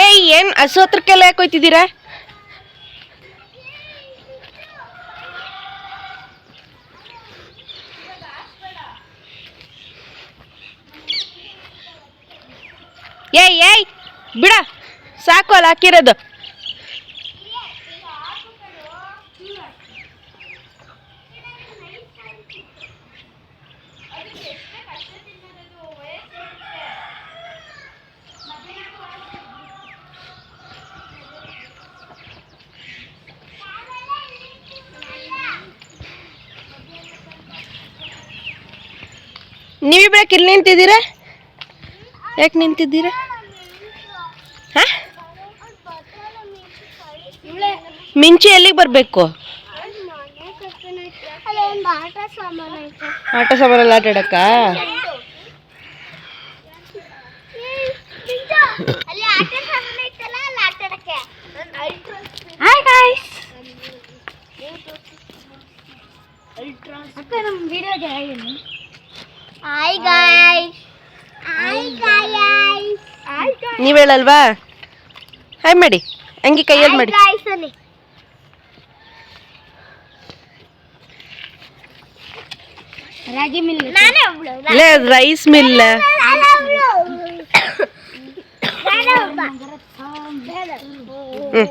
ಏಯ್ ಏನು ಹಸು ಹತ್ರಕ್ಕೆಲ್ಲ ಯಾಕೆ ಹೋಯ್ತಿದ್ದೀರಾ? ಏಯ್ ಏಯ್ ಬಿಡ. ಸಾಕು ಅಲ್ಲ ಹಾಕಿರೋದು. ನೀವಿಬ್ಬರಕ್ಕೆ ಇಲ್ಲಿ ನಿಂತಿದ್ದೀರಾ? ಯಾಕೆ ನಿಂತಿದ್ದೀರಾ? ಹಾ? ಮಿಂಚಿ ಎಲ್ಲಿಗೆ ಬರಬೇಕು? ಆಟ ಸಾಮಾನಲ್ಲಿ ಆಟ ಆಡಕ್ಕ? ಗಾಯ್ಸ್ ಅಕ್ಕ ನಮ್ಮ ವಿಡಿಯೋಗೆ ಹೇಳಿ. Hi guys hi guys hi ನೀವು ಹೇಳಲ್ವಾ? ಹಾಯ್ ಮಾಡಿ ಹಂಗೆ ಕೈಯಲ್ಲಿ ಮಾಡಿ ಗಾಯ್ಸ್ ಅಲ್ಲಿ. ರಾಗಿ ಮಿಲ್ ನಾನೇ ಒಬ್ಳು ಇಲ್ಲೇ ರೈಸ್ ಮಿಲ್ ನಾನೇ ಒಬ್ಳು. ನಾನೇ ಒಬ್ಬ. ಹ್ಞೂ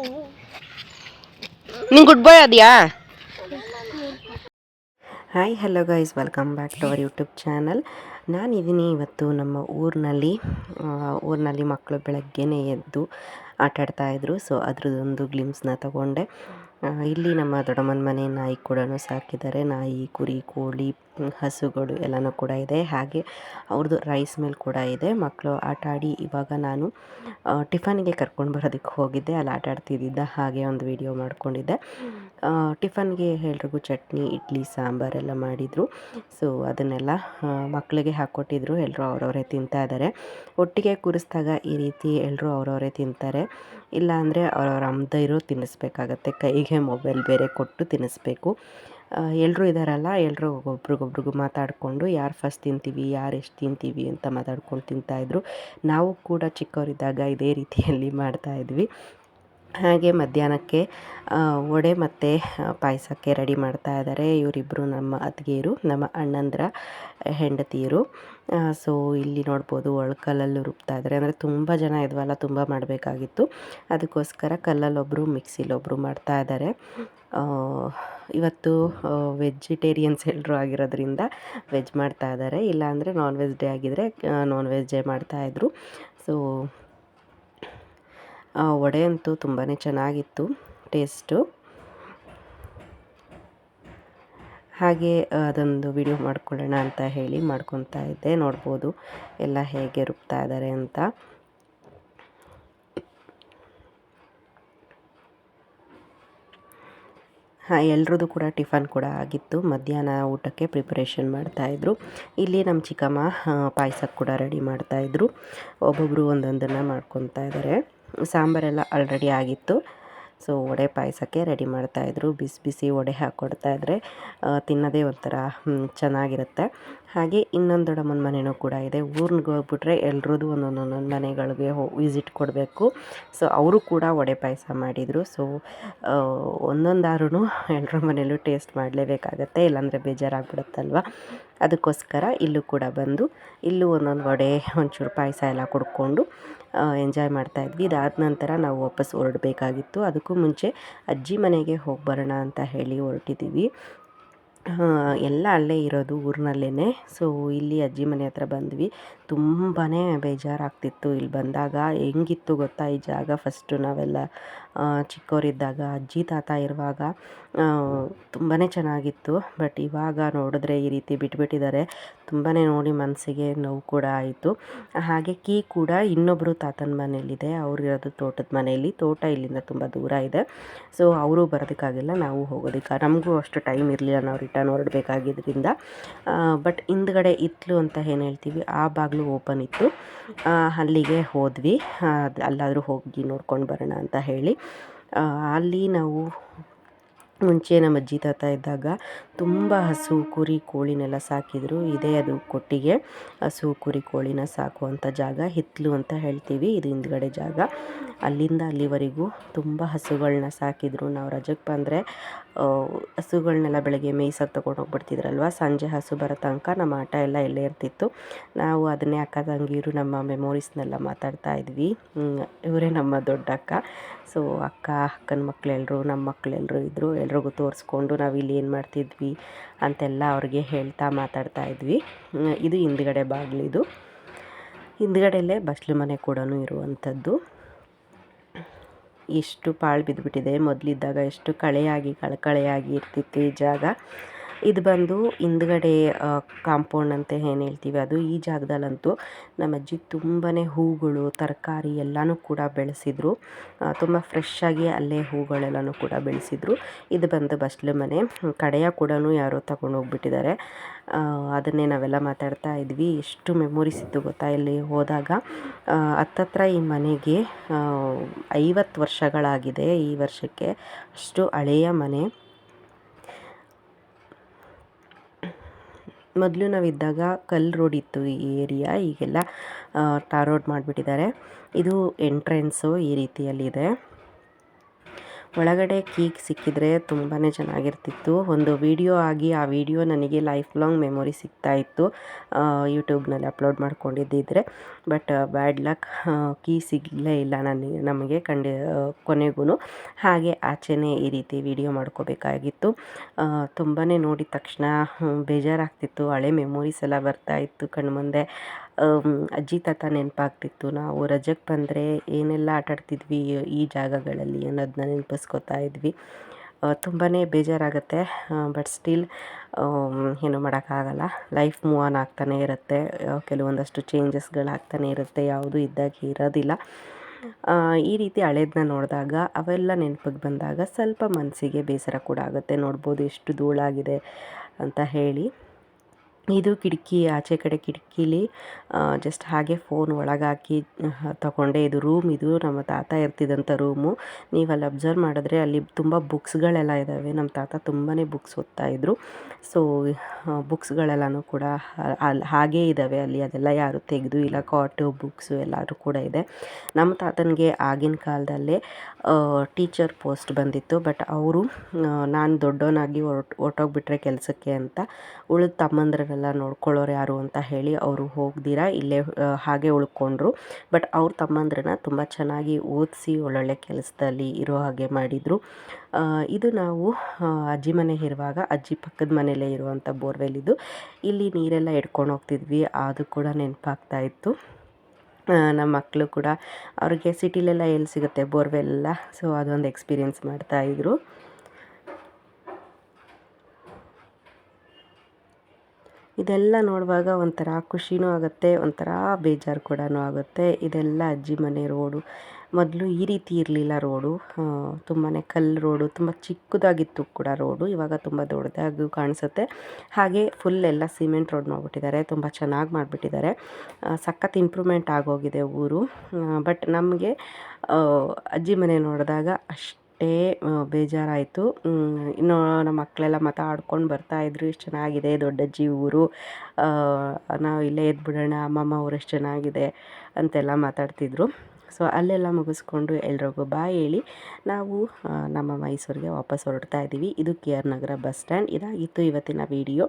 ನಿಂಗೆ good boy ಅದೆಯಾ? Hi hello guys welcome back to our YouTube channel ನಾನಿದ್ದೀನಿ ಇವತ್ತು ನಮ್ಮ ಊರಿನಲ್ಲಿ ಊರಿನಲ್ಲಿ ಮಕ್ಕಳು ಬೆಳಗ್ಗೆನೇ ಎದ್ದು ಆಟ ಆಡ್ತಾಯಿದ್ರು ಸೊ ಅದ್ರದ್ದೊಂದು ಗ್ಲಿಮ್ಸ್ನ ತಗೊಂಡೆ. ಇಲ್ಲಿ ನಮ್ಮ ದೊಡ್ಡಮ್ಮನ ಮನೆ ನಾಯಿ ಕೂಡ ಸಾಕಿದ್ದಾರೆ. ನಾಯಿ, ಕುರಿ, ಕೋಳಿ ಹಸುಗಳು ಎಲ್ಲನೂ ಕೂಡ ಇದೆ. ಹಾಗೆ ಅವ್ರದ್ದು ರೈಸ್ ಮೇಲೆ ಕೂಡ ಇದೆ. ಮಕ್ಕಳು ಆಟ ಆಡಿ ಇವಾಗ ನಾನು ಟಿಫನ್ಗೆ ಕರ್ಕೊಂಡು ಬರೋದಕ್ಕೆ ಹೋಗಿದ್ದೆ. ಅಲ್ಲಿ ಆಟ ಆಡ್ತಿದ್ದಿದ್ದ ಹಾಗೆ ಒಂದು ವಿಡಿಯೋ ಮಾಡ್ಕೊಂಡಿದ್ದೆ. ಟಿಫನ್ಗೆ ಎಲ್ರಿಗೂ ಚಟ್ನಿ, ಇಡ್ಲಿ ಸಾಂಬಾರೆಲ್ಲ ಮಾಡಿದರು. ಸೊ ಅದನ್ನೆಲ್ಲ ಮಕ್ಕಳಿಗೆ ಹಾಕ್ಕೊಟ್ಟಿದ್ರು ಎಲ್ಲರೂ ಅವರವರೇ ತಿಂತಾ ಇದ್ದಾರೆ ಒಟ್ಟಿಗೆ ಕೂರಿಸಿದಾಗ ಈ ರೀತಿ ಎಲ್ಲರೂ ಅವರವರೇ ತಿಂತಾರೆ. ಇಲ್ಲಾಂದರೆ ಅವರವ್ರ ಇರೋ ತಿನ್ನಿಸ್ಬೇಕಾಗತ್ತೆ. ಕೈಗೆ ಮೊಬೈಲ್ ಬೇರೆ ಕೊಟ್ಟು ತಿನ್ನಿಸ್ಬೇಕು. ಎಲ್ಲರೂ ಇದ್ದಾರಲ್ಲ ಎಲ್ಲರೂ ಒಬ್ರಿಗೊಬ್ರಿಗೂ ಮಾತಾಡಿಕೊಂಡು ಯಾರು ಫಸ್ಟ್ ತಿಂತೀವಿ, ಯಾರು ಎಷ್ಟು ತಿಂತೀವಿ ಅಂತ ಮಾತಾಡ್ಕೊಂಡು ತಿಂತಾಯಿದ್ರು ನಾವು ಕೂಡ ಚಿಕ್ಕವರಿದ್ದಾಗ ಇದೇ ರೀತಿಯಲ್ಲಿ ಮಾಡ್ತಾಯಿದ್ವಿ ಹಾಗೆ ಮಧ್ಯಾಹ್ನಕ್ಕೆ ವಡೆ ಮತ್ತು ಪಾಯಸಕ್ಕೆ ರೆಡಿ ಮಾಡ್ತಾ ಇದ್ದಾರೆ ಇವರಿಬ್ಬರು ನಮ್ಮ ಅತ್ತಿಗೆಯರು, ನಮ್ಮ ಅಣ್ಣಂದ್ರ ಹೆಂಡತಿಯರು. ಸೊ ಇಲ್ಲಿ ನೋಡ್ಬೋದು ಒಳ್ಕಲ್ಲಲ್ಲೂ ರುಬ್ತಾ ಇದ್ದಾರೆ ಅಂದರೆ ತುಂಬ ಜನ ಇದ್ವಲ್ಲ, ತುಂಬ ಮಾಡಬೇಕಾಗಿತ್ತು. ಅದಕ್ಕೋಸ್ಕರ ಕಲ್ಲಲ್ಲೊಬ್ಬರು ಮಿಕ್ಸಿಲೊಬ್ಬರು ಮಾಡ್ತಾ ಇದ್ದಾರೆ ಇವತ್ತು ವೆಜಿಟೇರಿಯನ್ಸ್ ಎಲ್ಲರೂ ಆಗಿರೋದ್ರಿಂದ ವೆಜ್ ಮಾಡ್ತಾ ಇದ್ದಾರೆ ಇಲ್ಲಾಂದರೆ ನಾನ್ ವೆಜ್ ಡೇ ಆಗಿದ್ದರೆ ನಾನ್ ವೆಜ್ಜೇ ಮಾಡ್ತಾಯಿದ್ರು ಸೊ ವಡೆ ಅಂತೂ ತುಂಬಾ ಚೆನ್ನಾಗಿತ್ತು, ಟೇಸ್ಟು. ಹಾಗೆ, ಅದೊಂದು ವಿಡಿಯೋ ಮಾಡ್ಕೊಳ್ಳೋಣ ಅಂತ ಹೇಳಿ ಮಾಡ್ಕೊತಾ ಇದ್ದೆ. ನೋಡ್ಬೋದು ಎಲ್ಲ ಹೇಗೆ ರುಬ್ತಾ ಇದ್ದಾರೆ ಅಂತ. ಹಾಂ, ಎಲ್ರದ್ದು ಕೂಡ ಟಿಫನ್ ಕೂಡ ಆಗಿತ್ತು. ಮಧ್ಯಾಹ್ನ ಊಟಕ್ಕೆ ಪ್ರಿಪ್ರೇಷನ್ ಮಾಡ್ತಾಯಿದ್ರು ಇಲ್ಲಿ ನಮ್ಮ ಚಿಕ್ಕಮ್ಮ ಪಾಯಸಕ್ಕೆ ಕೂಡ ರೆಡಿ ಮಾಡ್ತಾಯಿದ್ರು ಒಬ್ಬೊಬ್ಬರು ಒಂದೊಂದನ್ನು ಮಾಡ್ಕೊತಾ ಇದ್ದಾರೆ ಸಾಂಬಾರೆಲ್ಲ ಆಲ್ರೆಡಿ ಆಗಿತ್ತು. ಸೊ ವಡೆ ಪಾಯಸಕ್ಕೆ ರೆಡಿ ಮಾಡ್ತಾಯಿದ್ರು ಬಿಸಿ ಬಿಸಿ ವಡೆ ಹಾಕ್ಕೊಡ್ತಾ ಇದ್ರೆ ಆ, ತಿನ್ನೋದೇ ಒಂಥರ ಚೆನ್ನಾಗಿರುತ್ತೆ. ಹಾಗೆ ಇನ್ನೊಂದು ದೊಡ್ಡಮ್ಮನ ಮನೆಯೂ ಕೂಡ ಇದೆ. ಊರ್ನಿಗೆ ಹೋಗ್ಬಿಟ್ರೆ ಎಲ್ರದ್ದು ಒಂದೊಂದು ಒಂದೊಂದು ಮನೆಗಳಿಗೆ ಹೋ ವಿಸಿಟ್ ಕೊಡಬೇಕು. ಸೊ ಅವರು ಕೂಡ ವಡೆ ಪಾಯಸ ಮಾಡಿದರು. ಸೊ ಒಂದೊಂದಾರು ಎಲ್ಲರ ಮನೇಲೂ ಟೇಸ್ಟ್ ಮಾಡಲೇಬೇಕಾಗತ್ತೆ. ಇಲ್ಲಾಂದರೆ ಬೇಜಾರಾಗ್ಬಿಡುತ್ತಲ್ವ? ಅದಕ್ಕೋಸ್ಕರ ಇಲ್ಲೂ ಕೂಡ ಬಂದು, ಇಲ್ಲೂ ಒಂದೊಂದು ವಡೆ, ಒಂಚೂರು ಪಾಯಸ ಎಲ್ಲ ಕುಡ್ಕೊಂಡು ಎಂಜಾಯ್ ಮಾಡ್ತಾಯಿದ್ವಿ ಇದಾದ ನಂತರ ನಾವು ವಾಪಸ್ ಹೊರಡಬೇಕಾಗಿತ್ತು. ಅದಕ್ಕೂ ಮುಂಚೆ ಅಜ್ಜಿ ಮನೆಗೆ ಹೋಗಿ ಬರೋಣ ಅಂತ ಹೇಳಿ ಹೊರಟಿದ್ದೀವಿ ಎಲ್ಲ ಅಲ್ಲೇ ಇರೋದು ಊರಿನಲ್ಲೇ ಸೊ ಇಲ್ಲಿ ಅಜ್ಜಿ ಮನೆ ಹತ್ರ ಬಂದ್ವಿ. ತುಂಬಾ ಬೇಜಾರಾಗ್ತಿತ್ತು ಇಲ್ಲಿ ಬಂದಾಗ. ಹೆಂಗಿತ್ತು ಗೊತ್ತಾ ಈ ಜಾಗ ಫಸ್ಟು ನಾವೆಲ್ಲ ಚಿಕ್ಕವರಿದ್ದಾಗ ಅಜ್ಜಿ ತಾತ ಇರುವಾಗ ತುಂಬಾ ಚೆನ್ನಾಗಿತ್ತು. ಬಟ್ ಇವಾಗ ನೋಡಿದ್ರೆ ಈ ರೀತಿ ಬಿಟ್ಬಿಟ್ಟಿದ್ದಾರೆ. ತುಂಬಾ ನೋಡಿ ಮನಸ್ಸಿಗೆ ನೋವು ಕೂಡ ಆಯಿತು. ಹಾಗೆ ಕೀ ಕೂಡ ಇನ್ನೊಬ್ಬರು ತಾತನ ಮನೇಲಿದೆ ಇರೋದು ತೋಟದ ಮನೆಯಲ್ಲಿ. ತೋಟ ಇಲ್ಲಿಂದ ತುಂಬ ದೂರ ಇದೆ. ಸೊ ಅವರು ಬರೋದಕ್ಕಾಗಿಲ್ಲ, ನಾವು ಹೋಗೋದಕ್ಕೆ. ನಮಗೂ ಅಷ್ಟು ಟೈಮ್ ಇರಲಿಲ್ಲ ನಾವು ರಿಟರ್ನ್ ಹೊರಡಬೇಕಾಗಿದ್ದರಿಂದ ಬಟ್ ಹಿಂದ್ಗಡೆ ಇತ್ಲು ಅಂತ ಏನು ಹೇಳ್ತೀವಿ, ಆ ಬಾಗಿಲು ಓಪನ್ ಇತ್ತು. ಅಲ್ಲಿಗೆ ಹೋದ್ವಿ. ಅಲ್ಲಾದರೂ ಹೋಗಿ ನೋಡ್ಕೊಂಡು ಬರೋಣ ಅಂತ ಹೇಳಿ. ಅಲ್ಲಿ ನಾವು ಮುಂಚೆ ನಮ್ಮ ಅಜ್ಜಿ ತಾತ ಇದ್ದಾಗ ತುಂಬ ಹಸು, ಕುರಿ, ಕೋಳಿನೆಲ್ಲ ಸಾಕಿದ್ರು. ಇದೇ ಅದು ಕೊಟ್ಟಿಗೆ. ಹಸು, ಕುರಿ, ಕೋಳಿನ ಸಾಕುವಂಥ ಜಾಗ ಹಿತ್ತಲು ಅಂತ ಹೇಳ್ತೀವಿ. ಇದು ಹಿಂದ್ಗಡೆ ಜಾಗ. ಅಲ್ಲಿಂದ ಅಲ್ಲಿವರೆಗೂ ತುಂಬ ಹಸುಗಳನ್ನ ಸಾಕಿದ್ರು. ನಾವು ರಜಕ್ಕೆ ಬಂದರೆ ಹಸುಗಳನ್ನೆಲ್ಲ ಬೆಳಗ್ಗೆ ಮೇಯ್ಸಕ್ಕೆ ತೊಗೊಂಡು ಹೋಗ್ಬಿಡ್ತಿದ್ರಲ್ವ? ಸಂಜೆ ಹಸು ಬರೋ ತನಕ ನಮ್ಮ ಆಟ ಎಲ್ಲ ಇಲ್ಲೇ ಇರ್ತಿತ್ತು. ನಾವು ಅದನ್ನೇ ಅಕ್ಕ, ತಂಗಿರು ನಮ್ಮ ಮೆಮೊರೀಸ್ನೆಲ್ಲ ಮಾತಾಡ್ತಾ ಇದ್ವಿ. ಇವರೇ ನಮ್ಮ ದೊಡ್ಡ ಅಕ್ಕ. ಸೊ ಅಕ್ಕ, ಅಕ್ಕನ ಮಕ್ಕಳೆಲ್ಲರೂ ನಮ್ಮ ಮಕ್ಕಳೆಲ್ಲರೂ ಇದ್ದರು ಎಲ್ರಿಗೂ ತೋರಿಸ್ಕೊಂಡು ನಾವು ಇಲ್ಲಿ ಏನು ಮಾಡ್ತಿದ್ವಿ ಅಂತೆಲ್ಲ ಅವ್ರಿಗೆ ಹೇಳ್ತಾ ಮಾತಾಡ್ತಾ ಇದ್ವಿ. ಇದು ಹಿಂದ್ಗಡೆ ಬಾಗಿಲಿದು ಹಿಂದ್ಗಡೆಯಲ್ಲೇ ಬಸ್ಲು ಮನೆ ಕೂಡ ಇರುವಂಥದ್ದು. ಎಷ್ಟು ಪಾಳು ಬಿದ್ದುಬಿಟ್ಟಿದೆ ಮೊದಲಿದ್ದಾಗ ಎಷ್ಟು ಕಳೆಯಾಗಿ, ಕಳಕಳೆಯಾಗಿ ಇರ್ತಿತ್ತು ಈ ಜಾಗ. ಇದು ಬಂದು ಹಿಂದ್ಗಡೆ ಕಾಂಪೌಂಡ್ ಅಂತ ಏನು ಹೇಳ್ತೀವಿ ಅದು ಈ ಜಾಗದಲ್ಲಂತೂ ನಮ್ಮ ಅಜ್ಜಿ ತುಂಬಾ ಹೂಗಳು ತರಕಾರಿ ಎಲ್ಲನೂ ಕೂಡ ಬೆಳೆಸಿದ್ರು. ತುಂಬ ಫ್ರೆಶ್ ಆಗಿ ಅಲ್ಲೇ ಹೂಗಳೆಲ್ಲನೂ ಕೂಡ ಬೆಳೆಸಿದ್ರು. ಇದು ಬಂದು ಬಸ್ಲು ಮನೆ. ಕಡೆಯ ಕೂಡ ಯಾರೋ ತಗೊಂಡು ಹೋಗ್ಬಿಟ್ಟಿದ್ದಾರೆ. ಅದನ್ನೇ ನಾವೆಲ್ಲ ಮಾತಾಡ್ತಾ ಇದ್ವಿ. ಎಷ್ಟು ಮೆಮೊರೀಸ್ ಇತ್ತು ಗೊತ್ತಾ ಇಲ್ಲಿ ಹೋದಾಗ? ಹತ್ತತ್ರ ಈ ಮನೆಗೆ ಐವತ್ತು ವರ್ಷಗಳಾಗಿದೆ ಈ ವರ್ಷಕ್ಕೆ. ಅಷ್ಟು ಹಳೆಯ ಮನೆ. ಮೊದಲು ನಾವಿದ್ದಾಗ ಕಲ್ಲು ರೋಡ್ ಇತ್ತು ಈ ಏರಿಯಾ, ಈಗೆಲ್ಲ ಟಾರ್ ರೋಡ್ ಮಾಡಿಬಿಟ್ಟಿದ್ದಾರೆ. ಇದು ಎಂಟ್ರೆನ್ಸು ಈ ರೀತಿಯಲ್ಲಿದೆ. ಒಳಗಡೆ ಕೀಕ್ ಸಿಕ್ಕಿದರೆ ತುಂಬಾ ಚೆನ್ನಾಗಿರ್ತಿತ್ತು. ಒಂದು ವಿಡಿಯೋ ಆಗಿ ಆ ವಿಡಿಯೋ ನನಗೆ ಲೈಫ್ ಲಾಂಗ್ ಮೆಮೊರಿ ಸಿಗ್ತಾ ಇತ್ತು. ಯೂಟ್ಯೂಬ್ನಲ್ಲಿ ಅಪ್ಲೋಡ್ ಮಾಡ್ಕೊಂಡಿದ್ದಿದ್ರೆ. ಬಟ್ ಬ್ಯಾಡ್ ಲಕ್ ಕೀ ಸಿಗಲೇ ಇಲ್ಲ ನನಗೆ, ನಮಗೆ ಕಂಡಿ ಕೊನೆಗೂ ಹಾಗೆ ಆಚೆನೇ ಈ ರೀತಿ ವಿಡಿಯೋ ಮಾಡ್ಕೋಬೇಕಾಗಿತ್ತು. ತುಂಬಾ ನೋಡಿದ ತಕ್ಷಣ ಬೇಜಾರಾಗ್ತಿತ್ತು. ಹಳೆ ಮೆಮೊರೀಸ್ ಎಲ್ಲ ಬರ್ತಾ ಇತ್ತು ಕಣ್ಮುಂದೆ. ಅಜ್ಜಿ ತಾತ ನೆನಪಾಗ್ತಿತ್ತು. ನಾವು ರಜಕ್ಕೆ ಬಂದರೆ ಏನೆಲ್ಲ ಆಟಾಡ್ತಿದ್ವಿ ಈ ಜಾಗಗಳಲ್ಲಿ ಅನ್ನೋದನ್ನ ನೆನಪಿಸ್ಕೊತಾ ಇದ್ವಿ. ತುಂಬಾ ಬೇಜಾರಾಗುತ್ತೆ. ಬಟ್ ಸ್ಟಿಲ್ ಏನು ಮಾಡೋಕ್ಕಾಗಲ್ಲ. ಲೈಫ್ ಮೂವ್ ಆನ್ ಆಗ್ತಾನೆ ಇರುತ್ತೆ. ಕೆಲವೊಂದಷ್ಟು ಚೇಂಜಸ್ಗಳಾಗ್ತಾನೆ ಇರುತ್ತೆ. ಯಾವುದು ಇದ್ದಾಗೆ ಇರೋದಿಲ್ಲ. ಈ ರೀತಿ ಹಳೇದನ್ನ ನೋಡಿದಾಗ ಅವೆಲ್ಲ ನೆನಪಿಗೆ ಬಂದಾಗ ಸ್ವಲ್ಪ ಮನಸ್ಸಿಗೆ ಬೇಸರ ಕೂಡ ಆಗುತ್ತೆ. ನೋಡ್ಬೋದು ಎಷ್ಟು ಧೂಳಾಗಿದೆ ಅಂತ ಹೇಳಿ. ಇದು ಕಿಟಕಿ, ಆಚೆ ಕಡೆ ಕಿಟಕಿಲಿ ಜಸ್ಟ್ ಹಾಗೆ ಫೋನ್ ಒಳಗಾಕಿ ತಗೊಂಡೆ. ಇದು ರೂಮ್ ಇದು ನಮ್ಮ ತಾತ ಇರ್ತಿದ್ದಂಥ ರೂಮು ನೀವು ಅಲ್ಲಿ ಅಬ್ಸರ್ವ್ ಮಾಡಿದ್ರೆ ಅಲ್ಲಿ ತುಂಬ ಬುಕ್ಸ್ಗಳೆಲ್ಲ ಇದ್ದಾವೆ ನಮ್ಮ ತಾತ ತುಂಬಾ ಬುಕ್ಸ್ ಓದ್ತಾ ಇದ್ರು. ಸೊ ಬುಕ್ಸ್ಗಳೆಲ್ಲನೂ ಕೂಡ ಅಲ್ಲಿ ಹಾಗೇ ಇದ್ದಾವೆ ಅಲ್ಲಿ ಅದೆಲ್ಲ ಯಾರು ತೆಗೆದು ಇಲ್ಲ. ಕಾಟು ಬುಕ್ಸು ಎಲ್ಲರೂ ಕೂಡ ಇದೆ. ನಮ್ಮ ತಾತನಿಗೆ ಆಗಿನ ಕಾಲದಲ್ಲೇ ಟೀಚರ್ ಪೋಸ್ಟ್ ಬಂದಿತ್ತು. ಬಟ್ ಅವರು ನಾನು ದೊಡ್ಡವನಾಗಿ ಹೊರ್ಟ್ ಹೊರಟೋಗ್ಬಿಟ್ರೆ ಕೆಲಸಕ್ಕೆ ಅಂತ ಉಳಿದ ತಮ್ಮಂದ್ರನ್ನೆಲ್ಲ ನೋಡ್ಕೊಳ್ಳೋರು ಯಾರು ಅಂತ ಹೇಳಿ ಅವರು ಹೋಗ್ದಿರ, ಇಲ್ಲೇ ಹಾಗೆ ಉಳ್ಕೊಂಡ್ರು. ಬಟ್ ಅವ್ರ ತಮ್ಮಂದ್ರನ್ನ ತುಂಬ ಚೆನ್ನಾಗಿ ಓದಿಸಿ ಒಳ್ಳೊಳ್ಳೆ ಕೆಲಸದಲ್ಲಿ ಇರೋ ಹಾಗೆ ಮಾಡಿದರು. ಇದು ನಾವು ಅಜ್ಜಿ ಮನೆ ಇರುವಾಗ, ಅಜ್ಜಿ ಪಕ್ಕದ ಮನೆಯಲ್ಲೇ ಇರುವಂಥ ಬೋರ್ವೆಲ್ ಇದು ಇಲ್ಲಿ ನೀರೆಲ್ಲ ಎಡ್ಕೊಂಡು ಹೋಗ್ತಿದ್ವಿ. ಅದು ಕೂಡ ನೆನಪಾಗ್ತಾ ಇತ್ತು. ನಮ್ಮ ಮಕ್ಕಳು ಕೂಡ ಅವ್ರಿಗೆ ಸಿಟಿಲೆಲ್ಲ ಎಲ್ಲಿ ಸಿಗುತ್ತೆ? ಬೋರ್ವೆಲ್ ಎಲ್ಲ. ಸೊ, ಅದೊಂದು ಎಕ್ಸ್ಪೀರಿಯೆನ್ಸ್ ಮಾಡ್ತಾಯಿದ್ರು ಇದೆಲ್ಲ ನೋಡುವಾಗ ಒಂಥರ ಖುಷಿನೂ ಆಗುತ್ತೆ, ಒಂಥರ ಬೇಜಾರು ಕೂಡ ಆಗುತ್ತೆ. ಇದೆಲ್ಲ ಅಜ್ಜಿ ಮನೆ ರೋಡು. ಮೊದಲು ಈ ರೀತಿ ಇರಲಿಲ್ಲ ರೋಡು. ತುಂಬಾ ಕಲ್ಲು ರೋಡು, ತುಂಬ ಚಿಕ್ಕದಾಗಿತ್ತು ಕೂಡ ರೋಡು. ಇವಾಗ ತುಂಬ ದೊಡ್ಡದಾಗಿ ಕಾಣಿಸುತ್ತೆ. ಹಾಗೆ ಫುಲ್ ಎಲ್ಲ ಸಿಮೆಂಟ್ ರೋಡ್ ಮಾಡಿಬಿಟ್ಟಿದ್ದಾರೆ. ತುಂಬ ಚೆನ್ನಾಗಿ ಮಾಡಿಬಿಟ್ಟಿದ್ದಾರೆ. ಸಖತ್ ಇಂಪ್ರೂವ್ಮೆಂಟ್ ಆಗೋಗಿದೆ ಊರು. ಬಟ್ ನಮಗೆ ಅಜ್ಜಿ ಮನೆ ನೋಡಿದಾಗ ಅಷ್ಟೇ ಬೇಜಾರಾಯಿತು. ಇನ್ನು ನಮ್ಮ ಮಕ್ಕಳೆಲ್ಲ ಮಾತಾಡ್ಕೊಂಡು ಬರ್ತಾಯಿದ್ರು ಇಷ್ಟು ಚೆನ್ನಾಗಿದೆ, ದೊಡ್ಡಜ್ಜಿ ಊರು. ನಾವು ಇಲ್ಲೇ ಇದ್ಬಿಡೋಣ, ಅಮ್ಮಮ್ಮ ಊರು ಎಷ್ಟು ಚೆನ್ನಾಗಿದೆ ಅಂತೆಲ್ಲ ಮಾತಾಡ್ತಿದ್ರು. ಸೊ, ಅಲ್ಲೆಲ್ಲ ಮುಗಿಸ್ಕೊಂಡು ಎಲ್ರಿಗೂ ಬಾಯ್ ಹೇಳಿ. ನಾವು ನಮ್ಮ ಮೈಸೂರಿಗೆ ವಾಪಸ್ ಹೊರಡ್ತಾ ಇದ್ದೀವಿ ಇದು K R Nagar bus stand. ಇದಾಗಿತ್ತು ಇವತ್ತಿನ ವಿಡಿಯೋ.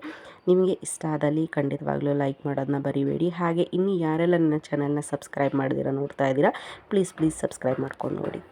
ನಿಮಗೆ ಇಷ್ಟ ಆದಲ್ಲಿ ಖಂಡಿತವಾಗ್ಲೂ ಲೈಕ್ ಮಾಡೋದನ್ನ ಬರಿಬೇಡಿ. ಹಾಗೆ ಇನ್ನು ಯಾರೆಲ್ಲ ನನ್ನ ಚಾನಲ್ನ ಸಬ್ಸ್ಕ್ರೈಬ್ ಮಾಡಿದಿರ ನೋಡ್ತಾ ಇದ್ದೀರಾ ಪ್ಲೀಸ್ ಪ್ಲೀಸ್ ಸಬ್ಸ್ಕ್ರೈಬ್ ಮಾಡ್ಕೊಂಡು ನೋಡಿ.